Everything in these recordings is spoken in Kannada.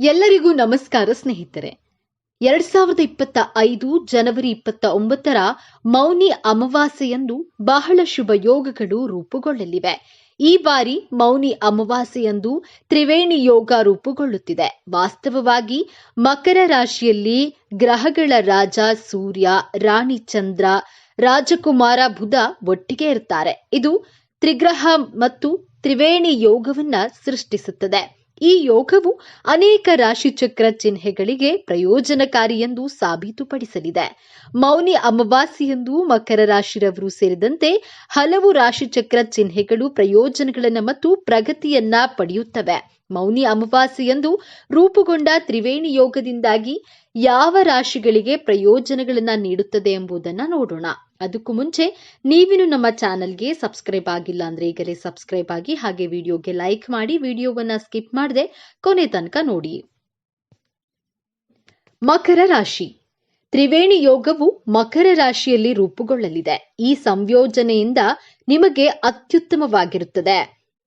ಎಲ್ಲರಿಗೂ ನಮಸ್ಕಾರ, ಸ್ನೇಹಿತರೆ. ಎರಡ್ ಸಾವಿರದ ಇಪ್ಪತ್ತ ಐದು ಜನವರಿ ಇಪ್ಪತ್ತ ಒಂಬತ್ತರ ಮೌನಿ ಅಮಾವಾಸ್ಯೆಯಂದು ಬಹಳ ಶುಭ ಯೋಗಗಳು ರೂಪುಗೊಳ್ಳಲಿವೆ. ಈ ಬಾರಿ ಮೌನಿ ಅಮಾವಾಸ್ಯೆಯಂದು ತ್ರಿವೇಣಿ ಯೋಗ ರೂಪುಗೊಳ್ಳುತ್ತಿದೆ. ವಾಸ್ತವವಾಗಿ ಮಕರ ರಾಶಿಯಲ್ಲಿ ಗ್ರಹಗಳ ರಾಜ ಸೂರ್ಯ, ರಾಣಿ ಚಂದ್ರ, ರಾಜಕುಮಾರ ಬುಧ ಒಟ್ಟಿಗೆ ಇರ್ತಾರೆ. ಇದು ತ್ರಿಗ್ರಹ ಮತ್ತು ತ್ರಿವೇಣಿ ಯೋಗವನ್ನ ಸೃಷ್ಟಿಸುತ್ತದೆ. ಈ ಯೋಗವು ಅನೇಕ ರಾಶಿಚಕ್ರ ಚಿಹ್ನೆಗಳಿಗೆ ಪ್ರಯೋಜನಕಾರಿ ಎಂದು ಸಾಬೀತುಪಡಿಸಲಿದೆ. ಮೌನಿ ಅಮಾವಾಸ್ಯೆಯಂದು ಮಕರ ರಾಶಿರವರು ಸೇರಿದಂತೆ ಹಲವು ರಾಶಿಚಕ್ರ ಚಿಹ್ನೆಗಳು ಪ್ರಯೋಜನಗಳನ್ನು ಮತ್ತು ಪ್ರಗತಿಯನ್ನ ಪಡೆಯುತ್ತವೆ. ಮೌನಿ ಅಮಾವಾಸ್ಯೆಯಂದು ರೂಪುಗೊಂಡ ತ್ರಿವೇಣಿ ಯೋಗದಿಂದಾಗಿ ಯಾವ ರಾಶಿಗಳಿಗೆ ಪ್ರಯೋಜನಗಳನ್ನು ನೀಡುತ್ತದೆ ಎಂಬುದನ್ನು ನೋಡೋಣ. ಅದಕ್ಕೂ ಮುಂಚೆ ನೀವಿನ್ನು ನಮ್ಮ ಚಾನಲ್ಗೆ ಸಬ್ಸ್ಕ್ರೈಬ್ ಆಗಿಲ್ಲ ಅಂದ್ರೆ ಈಗಲೇ ಸಬ್ಸ್ಕ್ರೈಬ್ ಆಗಿ ಹಾಗೆ ವಿಡಿಯೋಗೆ ಲೈಕ್ ಮಾಡಿ ವಿಡಿಯೋವನ್ನ ಸ್ಕಿಪ್ ಮಾಡದೆ ಕೊನೆ ತನಕ ನೋಡಿ. ಮಕರ ರಾಶಿ. ತ್ರಿವೇಣಿ ಯೋಗವು ಮಕರ ರಾಶಿಯಲ್ಲಿ ರೂಪುಗೊಳ್ಳಲಿದೆ. ಈ ಸಂಯೋಜನೆಯಿಂದ ನಿಮಗೆ ಅತ್ಯುತ್ತಮವಾಗಿರುತ್ತದೆ.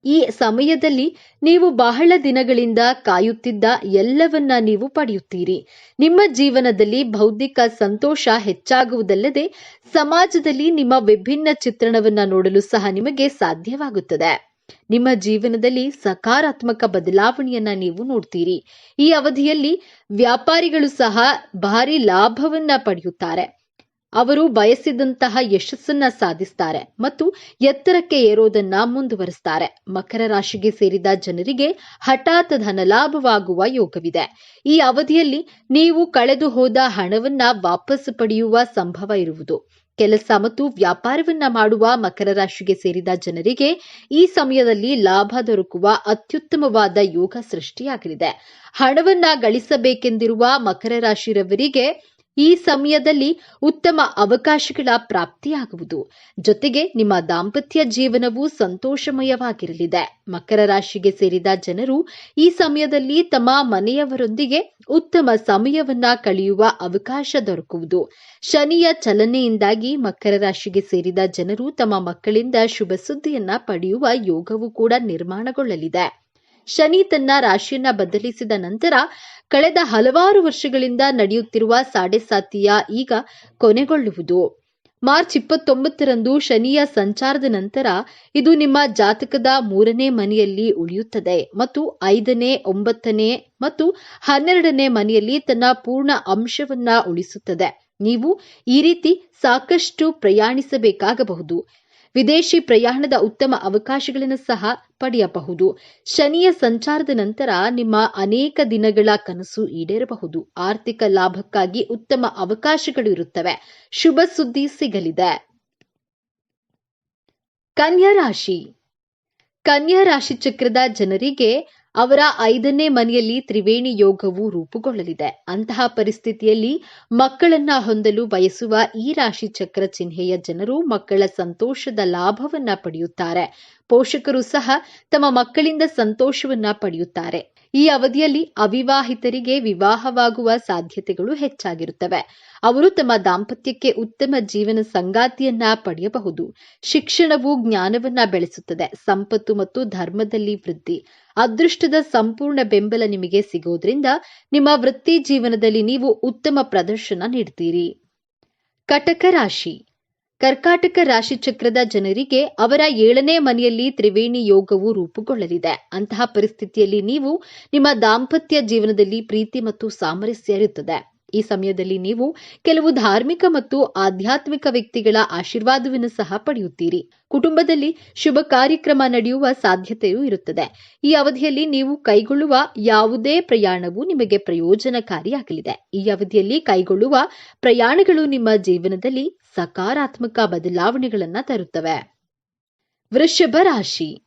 ಈ ಸಮಯದಲ್ಲಿ ನೀವು ಬಹಳ ದಿನಗಳಿಂದ ಕಾಯುತ್ತಿದ್ದ ಎಲ್ಲವನ್ನ ನೀವು ಪಡೆಯುತ್ತೀರಿ. ನಿಮ್ಮ ಜೀವನದಲ್ಲಿ ಬೌದ್ಧಿಕ ಸಂತೋಷ ಹೆಚ್ಚಾಗುವುದಲ್ಲದೆ ಸಮಾಜದಲ್ಲಿ ನಿಮ್ಮ ವಿಭಿನ್ನ ಚಿತ್ರಣವನ್ನ ನೋಡಲು ಸಹ ನಿಮಗೆ ಸಾಧ್ಯವಾಗುತ್ತದೆ. ನಿಮ್ಮ ಜೀವನದಲ್ಲಿ ಸಕಾರಾತ್ಮಕ ಬದಲಾವಣೆಯನ್ನ ನೀವು ನೋಡ್ತೀರಿ. ಈ ಅವಧಿಯಲ್ಲಿ ವ್ಯಾಪಾರಿಗಳು ಸಹ ಭಾರಿ ಲಾಭವನ್ನ ಪಡೆಯುತ್ತಾರೆ. ಅವರು ಬಯಸಿದಂತಹ ಯಶಸ್ಸನ್ನ ಸಾಧಿಸ್ತಾರೆ ಮತ್ತು ಎತ್ತರಕ್ಕೆ ಏರೋದನ್ನ ಮುಂದುವರಿಸ್ತಾರೆ. ಮಕರ ರಾಶಿಗೆ ಸೇರಿದ ಜನರಿಗೆ ಹಠಾತ್ ಧನಲಾಭವಾಗುವ ಯೋಗವಿದೆ. ಈ ಅವಧಿಯಲ್ಲಿ ನೀವು ಕಳೆದು ಹೋದ ಹಣವನ್ನ ವಾಪಸ್ ಪಡೆಯುವ ಸಂಭವ ಇರುವುದು. ಕೆಲಸ ಮತ್ತು ವ್ಯಾಪಾರವನ್ನ ಮಾಡುವ ಮಕರ ರಾಶಿಗೆ ಸೇರಿದ ಜನರಿಗೆ ಈ ಸಮಯದಲ್ಲಿ ಲಾಭ ದೊರಕುವ ಅತ್ಯುತ್ತಮವಾದ ಯೋಗ ಸೃಷ್ಟಿಯಾಗಲಿದೆ. ಹಣವನ್ನ ಗಳಿಸಬೇಕೆಂದಿರುವ ಮಕರ ರಾಶಿರವರಿಗೆ ಈ ಸಮಯದಲ್ಲಿ ಉತ್ತಮ ಅವಕಾಶಗಳ ಪ್ರಾಪ್ತಿಯಾಗುವುದು. ಜೊತೆಗೆ ನಿಮ್ಮ ದಾಂಪತ್ಯ ಜೀವನವು ಸಂತೋಷಮಯವಾಗಿರಲಿದೆ. ಮಕರ ರಾಶಿಗೆ ಸೇರಿದ ಜನರು ಈ ಸಮಯದಲ್ಲಿ ತಮ್ಮ ಮನೆಯವರೊಂದಿಗೆ ಉತ್ತಮ ಸಮಯವನ್ನ ಕಳೆಯುವ ಅವಕಾಶ ದೊರಕುವುದು. ಶನಿಯ ಚಲನೆಯಿಂದಾಗಿ ಮಕರ ರಾಶಿಗೆ ಸೇರಿದ ಜನರು ತಮ್ಮ ಮಕ್ಕಳಿಂದ ಶುಭ ಸುದ್ದಿಯನ್ನ ಪಡೆಯುವ ಯೋಗವು ಕೂಡ ನಿರ್ಮಾಣಗೊಳ್ಳಲಿದೆ. ಶನಿ ತನ್ನ ರಾಶಿಯನ್ನ ಬದಲಿಸಿದ ನಂತರ ಕಳೆದ ಹಲವಾರು ವರ್ಷಗಳಿಂದ ನಡೆಯುತ್ತಿರುವ ಸಾಡೆಸಾತಿಯ ಈಗ ಕೊನೆಗೊಳ್ಳುವುದು. ಮಾರ್ಚ್ ಇಪ್ಪತ್ತೊಂಬತ್ತರಂದು ಶನಿಯ ಸಂಚಾರದ ನಂತರ ಇದು ನಿಮ್ಮ ಜಾತಕದ ಮೂರನೇ ಮನೆಯಲ್ಲಿ ಉಳಿಯುತ್ತದೆ ಮತ್ತು ಐದನೇ, ಒಂಬತ್ತನೇ ಮತ್ತು ಹನ್ನೆರಡನೇ ಮನೆಯಲ್ಲಿ ತನ್ನ ಪೂರ್ಣ ಅಂಶವನ್ನ ಉಳಿಸುತ್ತದೆ. ನೀವು ಈ ರೀತಿ ಸಾಕಷ್ಟು ಪ್ರಯಾಣಿಸಬೇಕಾಗಬಹುದು. ವಿದೇಶಿ ಪ್ರಯಾಣದ ಉತ್ತಮ ಅವಕಾಶಗಳನ್ನು ಸಹ ಪಡೆಯಬಹುದು. ಶನಿಯ ಸಂಚಾರದ ನಂತರ ನಿಮ್ಮ ಅನೇಕ ದಿನಗಳ ಕನಸು ಈಡೇರಬಹುದು. ಆರ್ಥಿಕ ಲಾಭಕ್ಕಾಗಿ ಉತ್ತಮ ಅವಕಾಶಗಳು ಇರುತ್ತವೆ. ಶುಭ ಸುದ್ದಿ ಸಿಗಲಿದೆ. ಕನ್ಯಾ ರಾಶಿ. ಕನ್ಯಾ ರಾಶಿ ಚಕ್ರದ ಜನರಿಗೆ ಅವರ ಐದನೇ ಮನೆಯಲ್ಲಿ ತ್ರಿವೇಣಿ ಯೋಗವು ರೂಪುಗೊಳ್ಳಲಿದೆ. ಅಂತಹ ಪರಿಸ್ಥಿತಿಯಲ್ಲಿ ಮಕ್ಕಳನ್ನ ಹೊಂದಲು ಬಯಸುವ ಈ ರಾಶಿ ಚಕ್ರ ಚಿಹ್ನೆಯ ಜನರು ಮಕ್ಕಳ ಸಂತೋಷದ ಲಾಭವನ್ನ ಪಡೆಯುತ್ತಾರೆ. ಪೋಷಕರು ಸಹ ತಮ್ಮ ಮಕ್ಕಳಿಂದ ಸಂತೋಷವನ್ನ ಪಡೆಯುತ್ತಾರೆ. ಈ ಅವಧಿಯಲ್ಲಿ ಅವಿವಾಹಿತರಿಗೆ ವಿವಾಹವಾಗುವ ಸಾಧ್ಯತೆಗಳು ಹೆಚ್ಚಾಗಿರುತ್ತವೆ. ಅವರು ತಮ್ಮ ದಾಂಪತ್ಯಕ್ಕೆ ಉತ್ತಮ ಜೀವನ ಸಂಗಾತಿಯನ್ನ ಪಡೆಯಬಹುದು. ಶಿಕ್ಷಣವು ಜ್ಞಾನವನ್ನ ಬೆಳೆಸುತ್ತದೆ. ಸಂಪತ್ತು ಮತ್ತು ಧರ್ಮದಲ್ಲಿ ವೃದ್ಧಿ. ಅದೃಷ್ಟದ ಸಂಪೂರ್ಣ ಬೆಂಬಲ ನಿಮಗೆ ಸಿಗೋದ್ರಿಂದ ನಿಮ್ಮ ವೃತ್ತಿ ಜೀವನದಲ್ಲಿ ನೀವು ಉತ್ತಮ ಪ್ರದರ್ಶನ ನೀಡ್ತೀರಿ. ಕಟಕ ರಾಶಿ. ಕರ್ಕಾಟಕ ರಾಶಿ ಚಕ್ರದ ಜನರಿಗೆ ಅವರ ಏಳನೇ ಮನೆಯಲ್ಲಿ ತ್ರಿವೇಣಿ ಯೋಗವು ರೂಪುಗೊಳ್ಳಲಿದೆ. ಅಂತಹ ಪರಿಸ್ಥಿತಿಯಲ್ಲಿ ನೀವು ನಿಮ್ಮ ದಾಂಪತ್ಯ ಜೀವನದಲ್ಲಿ ಪ್ರೀತಿ ಮತ್ತು ಸಾಮರಸ್ಯ ಇರುತ್ತದೆ. ಈ ಸಮಯದಲ್ಲಿ ನೀವು ಕೆಲವು ಧಾರ್ಮಿಕ ಮತ್ತು ಆಧ್ಯಾತ್ಮಿಕ ವ್ಯಕ್ತಿಗಳ ಆಶೀರ್ವಾದವನ್ನು ಸಹ ಪಡೆಯುತ್ತೀರಿ. ಕುಟುಂಬದಲ್ಲಿ ಶುಭ ಕಾರ್ಯಕ್ರಮ ನಡೆಯುವ ಸಾಧ್ಯತೆಯೂ ಇರುತ್ತದೆ. ಈ ಅವಧಿಯಲ್ಲಿ ನೀವು ಕೈಗೊಳ್ಳುವ ಯಾವುದೇ ಪ್ರಯಾಣವು ನಿಮಗೆ ಪ್ರಯೋಜನಕಾರಿಯಾಗಲಿದೆ. ಈ ಅವಧಿಯಲ್ಲಿ ಕೈಗೊಳ್ಳುವ ಪ್ರಯಾಣಗಳು ನಿಮ್ಮ ಜೀವನದಲ್ಲಿ ಸಕಾರಾತ್ಮಕ ಬದಲಾವಣೆಗಳನ್ನು ತರುತ್ತವೆ. ವೃಷಭ ರಾಶಿ.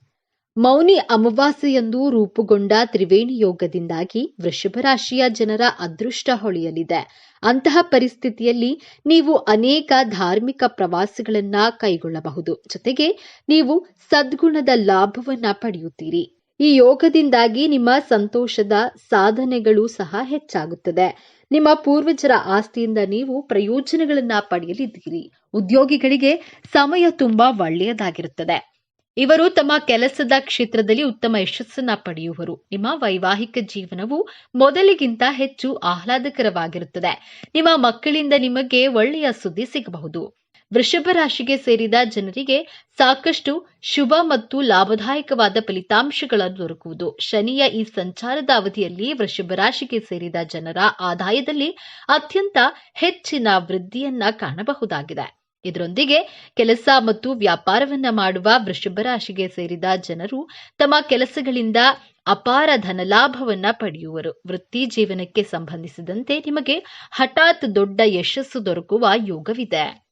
ಮೌನಿ ಅಮಾವಾಸ್ಯೆಯಂದು ರೂಪುಗೊಂಡ ತ್ರಿವೇಣಿ ಯೋಗದಿಂದಾಗಿ ವೃಷಭ ರಾಶಿಯ ಜನರ ಅದೃಷ್ಟ ಹೊಳೆಯಲಿದೆ. ಅಂತಹ ಪರಿಸ್ಥಿತಿಯಲ್ಲಿ ನೀವು ಅನೇಕ ಧಾರ್ಮಿಕ ಪ್ರವಾಸಗಳನ್ನ ಕೈಗೊಳ್ಳಬಹುದು. ಜೊತೆಗೆ ನೀವು ಸದ್ಗುಣದ ಲಾಭವನ್ನ ಪಡೆಯುತ್ತೀರಿ. ಈ ಯೋಗದಿಂದಾಗಿ ನಿಮ್ಮ ಸಂತೋಷದ ಸಾಧನೆಗಳು ಸಹ ಹೆಚ್ಚಾಗುತ್ತದೆ. ನಿಮ್ಮ ಪೂರ್ವಜರ ಆಸ್ತಿಯಿಂದ ನೀವು ಪ್ರಯೋಜನಗಳನ್ನ ಪಡೆಯಲಿದ್ದೀರಿ. ಉದ್ಯೋಗಿಗಳಿಗೆ ಸಮಯ ತುಂಬಾ ಒಳ್ಳೆಯದಾಗಿರುತ್ತದೆ. ಇವರು ತಮ್ಮ ಕೆಲಸದ ಕ್ಷೇತ್ರದಲ್ಲಿ ಉತ್ತಮ ಯಶಸ್ಸನ್ನ ಪಡೆಯುವರು. ನಿಮ್ಮ ವೈವಾಹಿಕ ಜೀವನವು ಮೊದಲಿಗಿಂತ ಹೆಚ್ಚು ಆಹ್ಲಾದಕರವಾಗಿರುತ್ತದೆ. ನಿಮ್ಮ ಮಕ್ಕಳಿಂದ ನಿಮಗೆ ಒಳ್ಳೆಯ ಸುದ್ದಿ ಸಿಗಬಹುದು. ವೃಷಭ ರಾಶಿಗೆ ಸೇರಿದ ಜನರಿಗೆ ಸಾಕಷ್ಟು ಶುಭ ಮತ್ತು ಲಾಭದಾಯಕವಾದ ಫಲಿತಾಂಶಗಳನ್ನು ದೊರಕುವುದು. ಶನಿಯ ಈ ಸಂಚಾರದ ಅವಧಿಯಲ್ಲಿ ವೃಷಭ ರಾಶಿಗೆ ಸೇರಿದ ಜನರ ಆದಾಯದಲ್ಲಿ ಅತ್ಯಂತ ಹೆಚ್ಚಿನ ವೃದ್ಧಿಯನ್ನ ಕಾಣಬಹುದಾಗಿದೆ. ಇದರೊಂದಿಗೆ ಕೆಲಸ ಮತ್ತು ವ್ಯಾಪಾರವನ್ನ ಮಾಡುವ ವೃಷಭ ರಾಶಿಗೆ ಸೇರಿದ ಜನರು ತಮ್ಮ ಕೆಲಸಗಳಿಂದ ಅಪಾರ ಧನಲಾಭವನ್ನ ಪಡೆಯುವರು. ವೃತ್ತಿ ಜೀವನಕ್ಕೆ ಸಂಬಂಧಿಸಿದಂತೆ ನಿಮಗೆ ಹಠಾತ್ ದೊಡ್ಡ ಯಶಸ್ಸು ದೊರಕುವ ಯೋಗವಿದೆ.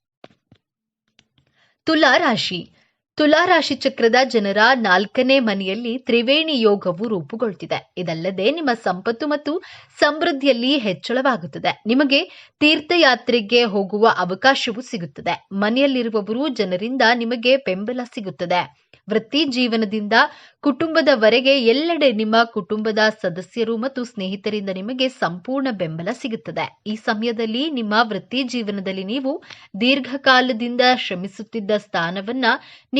ತುಲಾ ರಾಶಿ. ತುಲಾ ರಾಶಿ ಚಕ್ರದ ಜನರ ನಾಲ್ಕನೇ ಮನೆಯಲ್ಲಿ ತ್ರಿವೇಣಿ ಯೋಗವು ರೂಪುಗೊಳ್ತಿದೆ. ಇದಲ್ಲದೆ ನಿಮ್ಮ ಸಂಪತ್ತು ಮತ್ತು ಸಮೃದ್ಧಿಯಲ್ಲಿ ಹೆಚ್ಚಳವಾಗುತ್ತದೆ. ನಿಮಗೆ ತೀರ್ಥಯಾತ್ರೆಗೆ ಹೋಗುವ ಅವಕಾಶವೂ ಸಿಗುತ್ತದೆ. ಮನೆಯಲ್ಲಿರುವವರು ಜನರಿಂದ ನಿಮಗೆ ಬೆಂಬಲ ಸಿಗುತ್ತದೆ. ವೃತ್ತಿ ಜೀವನದಿಂದ ಕುಟುಂಬದವರೆಗೆ ಎಲ್ಲೆಡೆ ನಿಮ್ಮ ಕುಟುಂಬದ ಸದಸ್ಯರು ಮತ್ತು ಸ್ನೇಹಿತರಿಂದ ನಿಮಗೆ ಸಂಪೂರ್ಣ ಬೆಂಬಲ ಸಿಗುತ್ತದೆ. ಈ ಸಮಯದಲ್ಲಿ ನಿಮ್ಮ ವೃತ್ತಿ ಜೀವನದಲ್ಲಿ ನೀವು ದೀರ್ಘಕಾಲದಿಂದ ಶ್ರಮಿಸುತ್ತಿದ್ದ ಸ್ಥಾನವನ್ನ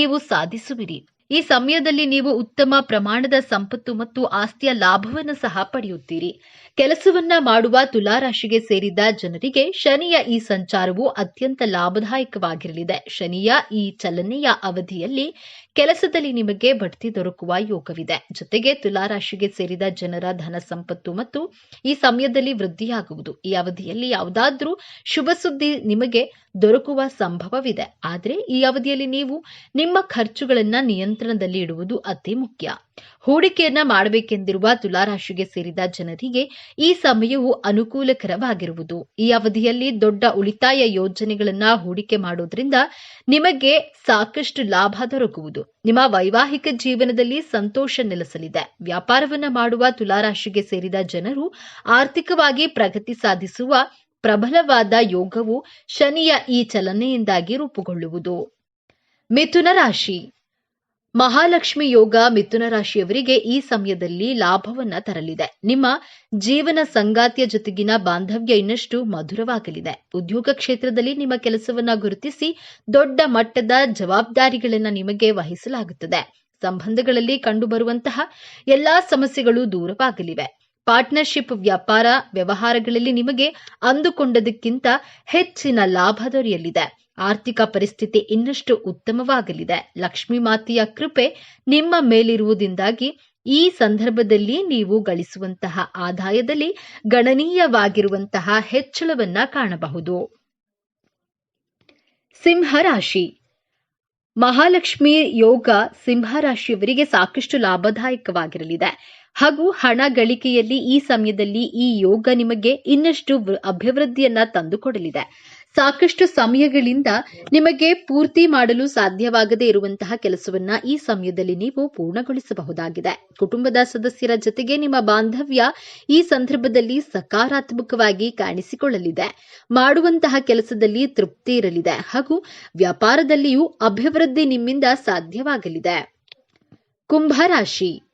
ನೀವು ಸಾಧಿಸುವಿರಿ ಈ ಸಮಯದಲ್ಲಿ ನೀವು ಉತ್ತಮ ಪ್ರಮಾಣದ ಸಂಪತ್ತು ಮತ್ತು ಆಸ್ತಿಯ ಲಾಭವನ್ನು ಸಹ ಪಡೆಯುತ್ತೀರಿ. ಕೆಲಸವನ್ನ ಮಾಡುವ ತುಲಾರಾಶಿಗೆ ಸೇರಿದ ಜನರಿಗೆ ಶನಿಯ ಈ ಸಂಚಾರವು ಅತ್ಯಂತ ಲಾಭದಾಯಕವಾಗಿರಲಿದೆ. ಶನಿಯ ಈ ಚಲನೆಯ ಅವಧಿಯಲ್ಲಿ ಕೆಲಸದಲ್ಲಿ ನಿಮಗೆ ಬಡ್ತಿ ದೊರಕುವ ಯೋಗವಿದೆ. ಜೊತೆಗೆ ತುಲಾರಾಶಿಗೆ ಸೇರಿದ ಜನರ ಧನ ಸಂಪತ್ತು ಮತ್ತು ಈ ಸಮಯದಲ್ಲಿ ವೃದ್ಧಿಯಾಗುವುದು. ಈ ಅವಧಿಯಲ್ಲಿ ಯಾವುದಾದ್ರೂ ಶುಭ ಸುದ್ದಿ ನಿಮಗೆ ದೊರಕುವ ಸಂಭವವಿದೆ. ಆದರೆ ಈ ಅವಧಿಯಲ್ಲಿ ನೀವು ನಿಮ್ಮ ಖರ್ಚುಗಳನ್ನ ನಿಯಂತ್ರಣದಲ್ಲಿ ಇಡುವುದು ಅತಿ ಮುಖ್ಯ. ಹೂಡಿಕೆಯನ್ನ ಮಾಡಬೇಕೆಂದಿರುವ ತುಲಾರಾಶಿಗೆ ಸೇರಿದ ಜನರಿಗೆ ಈ ಸಮಯವು ಅನುಕೂಲಕರವಾಗಿರುವುದು. ಈ ಅವಧಿಯಲ್ಲಿ ದೊಡ್ಡ ಉಳಿತಾಯ ಯೋಜನೆಗಳನ್ನ ಹೂಡಿಕೆ ಮಾಡೋದ್ರಿಂದ ನಿಮಗೆ ಸಾಕಷ್ಟು ಲಾಭ ದೊರಕುವುದು. ನಿಮ್ಮ ವೈವಾಹಿಕ ಜೀವನದಲ್ಲಿ ಸಂತೋಷ ನೆಲೆಸಲಿದೆ. ವ್ಯಾಪಾರವನ್ನ ಮಾಡುವ ತುಲಾರಾಶಿಗೆ ಸೇರಿದ ಜನರು ಆರ್ಥಿಕವಾಗಿ ಪ್ರಗತಿ ಸಾಧಿಸುವ ಪ್ರಬಲವಾದ ಯೋಗವು ಶನಿಯ ಈ ಚಲನೆಯಿಂದಾಗಿ ರೂಪುಗೊಳ್ಳುವುದು. ಮಿಥುನ ರಾಶಿ. ಮಹಾಲಕ್ಷ್ಮಿ ಯೋಗ ಮಿಥುನ ರಾಶಿಯವರಿಗೆ ಈ ಸಮಯದಲ್ಲಿ ಲಾಭವನ್ನ ತರಲಿದೆ. ನಿಮ್ಮ ಜೀವನ ಸಂಗಾತಿಯ ಜೊತೆಗಿನ ಬಾಂಧವ್ಯ ಇನ್ನಷ್ಟು ಮಧುರವಾಗಲಿದೆ. ಉದ್ಯೋಗ ಕ್ಷೇತ್ರದಲ್ಲಿ ನಿಮ್ಮ ಕೆಲಸವನ್ನ ಗುರುತಿಸಿ ದೊಡ್ಡ ಮಟ್ಟದ ಜವಾಬ್ದಾರಿಗಳನ್ನ ನಿಮಗೆ ವಹಿಸಲಾಗುತ್ತದೆ. ಸಂಬಂಧಗಳಲ್ಲಿ ಕಂಡುಬರುವಂತಹ ಎಲ್ಲಾ ಸಮಸ್ಯೆಗಳು ದೂರವಾಗಲಿವೆ. ಪಾರ್ಟ್ನರ್ಶಿಪ್ ವ್ಯಾಪಾರ, ವ್ಯವಹಾರಗಳಲ್ಲಿ ನಿಮಗೆ ಅಂದುಕೊಂಡದಕ್ಕಿಂತ ಹೆಚ್ಚಿನ ಲಾಭ ದೊರೆಯಲಿದೆ. ಆರ್ಥಿಕ ಪರಿಸ್ಥಿತಿ ಇನ್ನಷ್ಟು ಉತ್ತಮವಾಗಲಿದೆ. ಲಕ್ಷ್ಮೀ ಮಾತೆಯ ಕೃಪೆ ನಿಮ್ಮ ಮೇಲಿರುವುದರಿಂದಾಗಿ ಈ ಸಂದರ್ಭದಲ್ಲಿ ನೀವು ಗಳಿಸುವಂತಹ ಆದಾಯದಲ್ಲಿ ಗಣನೀಯವಾಗಿರುವಂತಹ ಹೆಚ್ಚಳವನ್ನ ಕಾಣಬಹುದು. ಸಿಂಹರಾಶಿ. ಮಹಾಲಕ್ಷ್ಮಿ ಯೋಗ ಸಿಂಹರಾಶಿಯವರಿಗೆ ಸಾಕಷ್ಟು ಲಾಭದಾಯಕವಾಗಿರಲಿದೆ. ಹಾಗೂ ಹಣ ಗಳಿಕೆಯಲ್ಲಿ ಈ ಸಮಯದಲ್ಲಿ ಈ ಯೋಗ ನಿಮಗೆ ಇನ್ನಷ್ಟು ಅಭಿವೃದ್ಧಿಯನ್ನ ತಂದುಕೊಡಲಿದೆ. ಸಾಕಷ್ಟು ಸಮಯಗಳಿಂದ ನಿಮಗೆ ಪೂರ್ತಿ ಮಾಡಲು ಸಾಧ್ಯವಾಗದೇ ಇರುವಂತಹ ಕೆಲಸವನ್ನ ಈ ಸಮಯದಲ್ಲಿ ನೀವು ಪೂರ್ಣಗೊಳಿಸಬಹುದಾಗಿದೆ. ಕುಟುಂಬದ ಸದಸ್ಯರ ಜೊತೆಗೆ ನಿಮ್ಮ ಬಾಂಧವ್ಯ ಈ ಸಂದರ್ಭದಲ್ಲಿ ಸಕಾರಾತ್ಮಕವಾಗಿ ಕಾಣಿಸಿಕೊಳ್ಳಲಿದೆ. ಮಾಡುವಂತಹ ಕೆಲಸದಲ್ಲಿ ತೃಪ್ತಿ ಇರಲಿದೆ. ಹಾಗೂ ವ್ಯಾಪಾರದಲ್ಲಿಯೂ ಅಭಿವೃದ್ಧಿ ನಿಮ್ಮಿಂದ ಸಾಧ್ಯವಾಗಲಿದೆ. ಕುಂಭರಾಶಿ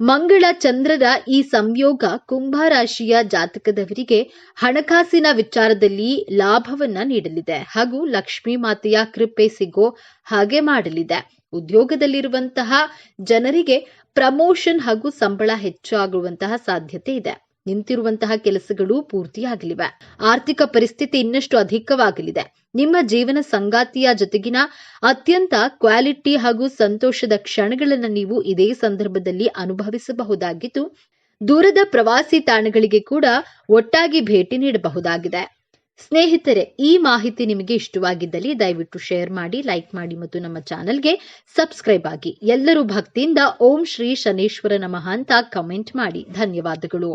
ಮಂಗಳ ಚಂದ್ರರ ಈ ಸಂಯೋಗ ಕುಂಭ ರಾಶಿಯ ಜಾತಕದವರಿಗೆ ಹಣಕಾಸಿನ ವಿಚಾರದಲ್ಲಿ ಲಾಭವನ್ನ ನೀಡಲಿದೆ. ಹಾಗೂ ಲಕ್ಷ್ಮೀ ಮಾತೆಯ ಕೃಪೆ ಸಿಗೋ ಹಾಗೆ ಮಾಡಲಿದೆ. ಉದ್ಯೋಗದಲ್ಲಿರುವಂತಹ ಜನರಿಗೆ ಪ್ರಮೋಷನ್ ಹಾಗೂ ಸಂಬಳ ಹೆಚ್ಚಾಗುವಂತಹ ಸಾಧ್ಯತೆ ಇದೆ. ನಿಂತಿರುವಂತಹ ಕೆಲಸಗಳು ಪೂರ್ತಿಯಾಗಲಿವೆ. ಆರ್ಥಿಕ ಪರಿಸ್ಥಿತಿ ಇನ್ನಷ್ಟು ಅಧಿಕವಾಗಲಿದೆ. ನಿಮ್ಮ ಜೀವನ ಸಂಗಾತಿಯ ಜೊತೆಗಿನ ಅತ್ಯಂತ ಕ್ವಾಲಿಟಿ ಹಾಗೂ ಸಂತೋಷದ ಕ್ಷಣಗಳನ್ನು ನೀವು ಇದೇ ಸಂದರ್ಭದಲ್ಲಿ ಅನುಭವಿಸಬಹುದಾಗಿದ್ದು, ದೂರದ ಪ್ರವಾಸಿ ತಾಣಗಳಿಗೆ ಕೂಡ ಒಟ್ಟಾಗಿ ಭೇಟಿ ನೀಡಬಹುದಾಗಿದೆ. ಸ್ನೇಹಿತರೆ, ಈ ಮಾಹಿತಿ ನಿಮಗೆ ಇಷ್ಟವಾಗಿದ್ದಲ್ಲಿ ದಯವಿಟ್ಟು ಶೇರ್ ಮಾಡಿ, ಲೈಕ್ ಮಾಡಿ ಮತ್ತು ನಮ್ಮ ಚಾನೆಲ್ಗೆ ಸಬ್ಸ್ಕ್ರೈಬ್ ಆಗಿ. ಎಲ್ಲರೂ ಭಕ್ತಿಯಿಂದ ಓಂ ಶ್ರೀ ಶನೇಶ್ವರ ನಮಃ ಅಂತ ಕಮೆಂಟ್ ಮಾಡಿ. ಧನ್ಯವಾದಗಳು.